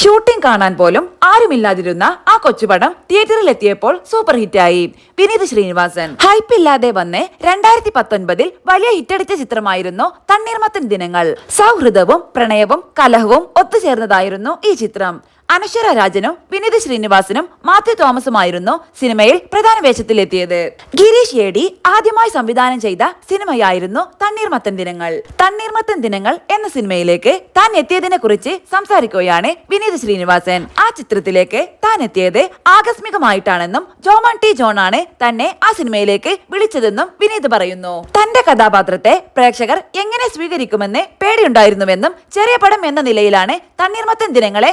Shooting കാണാൻ പോലും ആരുമില്ലാതിരുന്ന ആ കൊച്ചുപടം തിയേറ്ററിൽ എത്തിയപ്പോൾ സൂപ്പർ ഹിറ്റായി. വിനീത് ശ്രീനിവാസൻ. ഹൈപ്പ് ഇല്ലാതെ വന്ന് രണ്ടായിരത്തി പത്തൊൻപതിൽ വലിയ ഹിറ്റടിച്ച ചിത്രമായിരുന്നു തണ്ണീർമത്തൻ ദിനങ്ങൾ. സൗഹൃദവും പ്രണയവും കലഹവും ഒത്തുചേർന്നതായിരുന്നു ഈ ചിത്രം. അനശ്വര രാജനും വിനീത് ശ്രീനിവാസനും മാത്യു തോമസുമായിരുന്നു സിനിമയിൽ പ്രധാന വേഷത്തിലെത്തിയത്. ഗിരീഷ് ഏടി ആദ്യമായി സംവിധാനം ചെയ്ത സിനിമയായിരുന്നു തണ്ണീർമത്തൻ ദിനങ്ങൾ. തണ്ണീർമത്തൻ ദിനങ്ങൾ എന്ന സിനിമയിലേക്ക് താൻ എത്തിയതിനെ കുറിച്ച് സംസാരിക്കുകയാണ് വിനീത് ശ്രീനിവാസൻ. ആ ചിത്രത്തിലേക്ക് താൻ എത്തിയത് ആകസ്മികമായിട്ടാണെന്നും ജോമൺ ടി ജോൺ ആണ് തന്നെ ആ സിനിമയിലേക്ക് വിളിച്ചതെന്നും വിനീത് പറയുന്നു. തന്റെ കഥാപാത്രത്തെ പ്രേക്ഷകർ എങ്ങനെ സ്വീകരിക്കുമെന്ന് പേടിയുണ്ടായിരുന്നുവെന്നും ചെറിയ പടം എന്ന നിലയിലാണ് തണ്ണീർമത്തൻ ദിനങ്ങളെ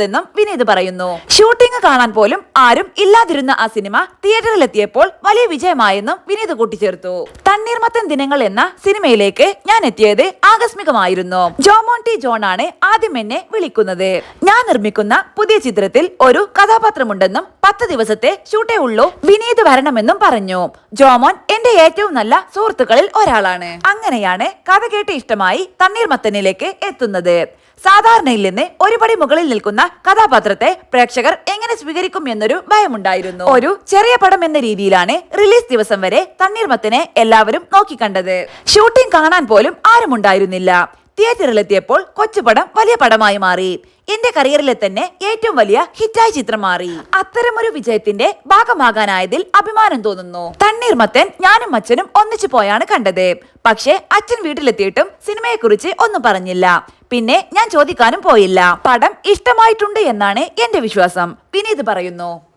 സമീപിച്ചതെന്നും വിനീത് പറയുന്നു. ഷൂട്ടിംഗ് കാണാൻ പോലും ആരും ഇല്ലാതിരുന്ന ആ സിനിമ തിയേറ്ററിൽ എത്തിയപ്പോൾ വലിയ വിജയമായെന്നും വിനീത് കൂട്ടിച്ചേർത്തു. തണ്ണീർമത്തൻ ദിനങ്ങൾ എന്ന സിനിമയിലേക്ക് ഞാൻ എത്തിയത് ആകസ്മികമായിരുന്നു. ജോമോൺ ടി ജോൺ ആണ് ആദ്യം എന്നെ വിളിക്കുന്നത്. ഞാൻ നിർമ്മിക്കുന്ന പുതിയ ചിത്രത്തിൽ ഒരു കഥാപാത്രമുണ്ടെന്നും പത്ത് ദിവസത്തെ ഷൂട്ടേ ഉള്ളൂ. വിനീത് വരണമെന്നും പറഞ്ഞു. ജോമോൻ എന്റെ ഏറ്റവും നല്ല സുഹൃത്തുക്കളിൽ ഒരാളാണ്. അങ്ങനെയാണ് കഥ കേട്ട് ഇഷ്ടമായി തണ്ണീർമത്തനിലേക്ക് എത്തുന്നത്. സാധാരണയിൽ നിന്ന് ഒരുപടി മുകളിൽ നിൽക്കുന്ന കഥാപാത്രത്തെ പ്രേക്ഷകർ എങ്ങനെ സ്വീകരിക്കും എന്നൊരു ഭയമുണ്ടായിരുന്നു. ഒരു ചെറിയ പടം എന്ന രീതിയിലാണ് റിലീസ് ദിവസം വരെ തണ്ണീർമത്തനെ എല്ലാവരും നോക്കിക്കണ്ടത്. ഷൂട്ടിംഗ് കാണാൻ പോലും ആരുമുണ്ടായിരുന്നില്ല. തിയേറ്ററിലെത്തിയപ്പോൾ കൊച്ചുപടം വലിയ പടമായി മാറി. എന്റെ കരിയറിലെ തന്നെ ഏറ്റവും വലിയ ഹിറ്റായ ചിത്രം മാറി. അത്തരമൊരു വിജയത്തിന്റെ ഭാഗമാകാനായതിൽ അഭിമാനം തോന്നുന്നു. തണ്ണീർമത്തൻ ഞാനും അച്ഛനും ഒന്നിച്ചു പോയാണ് കണ്ടത്. പക്ഷേ അച്ഛൻ വീട്ടിലെത്തിയിട്ടും സിനിമയെക്കുറിച്ച് ഒന്നും പറഞ്ഞില്ല. പിന്നെ ഞാൻ ചോദിക്കാനും പോയില്ല. പടം ഇഷ്ടമായിട്ടുണ്ട് എന്നാണ് എന്റെ വിശ്വാസം. വിനീത് പറയുന്നു.